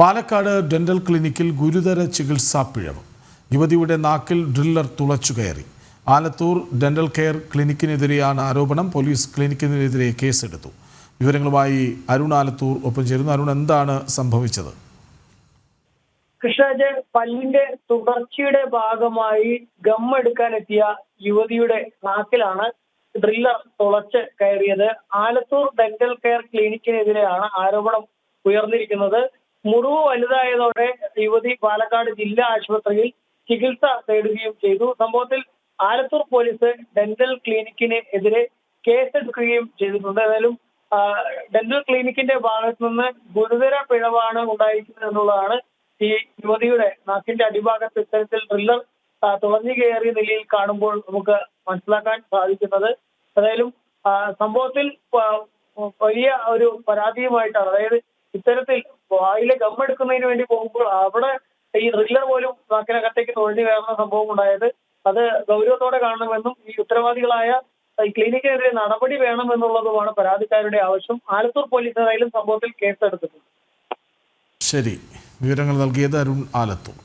Palakkad dental ക്ലിനിക്കിൽ ഗുരുതര ചികിത്സാ പിഴവ്. യുവതിയുടെ നാക്കിൽ ഡ്രില്ലർ തുളച്ചു കയറി. ആലത്തൂർ ഡെന്റൽ കെയർ ക്ലിനിക്കിനെതിരെയാണ് ആരോപണം. പോലീസ് ക്ലിനിക്കിനെതിരെ കേസെടുത്തു. വിവരങ്ങളുമായി അരുൺ ആലത്തൂർ ഒപ്പം ചേരുന്നു. അരുൺ എന്താണ് സംഭവിച്ചത്? കൃഷ്ണരാജ് പല്ലിന്റെ തുടർച്ചയുടെ ഭാഗമായി ഗം എടുക്കാനെത്തിയ യുവതിയുടെ നാക്കിലാണ് ഡ്രില്ലർ തുളച്ച് കയറിയത്. ആലത്തൂർ ഡെന്റൽ കെയർ ക്ലിനിക്കിനെതിരെയാണ് ആരോപണം ഉയർന്നിരിക്കുന്നത്. മുറിവ് വലുതായതോടെ യുവതി പാലക്കാട് ജില്ലാ ആശുപത്രിയിൽ ചികിത്സ തേടുകയും ചെയ്തു. സംഭവത്തിൽ ആലത്തൂർ പോലീസ് ഡെന്റൽ ക്ലിനിക്കിന് എതിരെ കേസെടുക്കുകയും ചെയ്തിട്ടുണ്ട്. ഏതായാലും ഡെന്റൽ ക്ലിനിക്കിന്റെ ഭാഗത്തു നിന്ന് ഗുരുതര പിഴവാണ് ഉണ്ടായിരിക്കുന്നത് എന്നുള്ളതാണ് ഈ യുവതിയുടെ നാക്കിന്റെ അടിഭാഗത്ത് ഇത്തരത്തിൽ ഡ്രില്ലർ തുറഞ്ഞു കയറിയ നിലയിൽ കാണുമ്പോൾ നമുക്ക് മനസ്സിലാക്കാൻ സാധിക്കുന്നത്. ഏതായാലും സംഭവത്തിൽ വലിയ ഒരു പരാതിയുമായിട്ടാണ്. അതായത് ഇത്തരത്തിൽ വായിലെ ഗമ്മെടുക്കുന്നതിന് വേണ്ടി പോകുമ്പോൾ അവിടെ ഈ ഡ്രില്ലർ പോലും നാക്കിനകത്തേക്ക് തൊഴിഞ്ഞു കയറുന്ന സംഭവം ഉണ്ടായത് അത് ഗൗരവത്തോടെ കാണണമെന്നും ഈ ഉത്തരവാദികളായ ക്ലിനിക്കിനെതിരെ നടപടി വേണമെന്നുള്ളതുമാണ് പരാതിക്കാരുടെ ആവശ്യം. ആലത്തൂർ പോലീസ് ഏതായാലും സംഭവത്തിൽ കേസെടുത്തിട്ടുണ്ട്. ശരി. വിവരങ്ങൾ നൽകിയത് അരുൺ ആലത്തൂർ.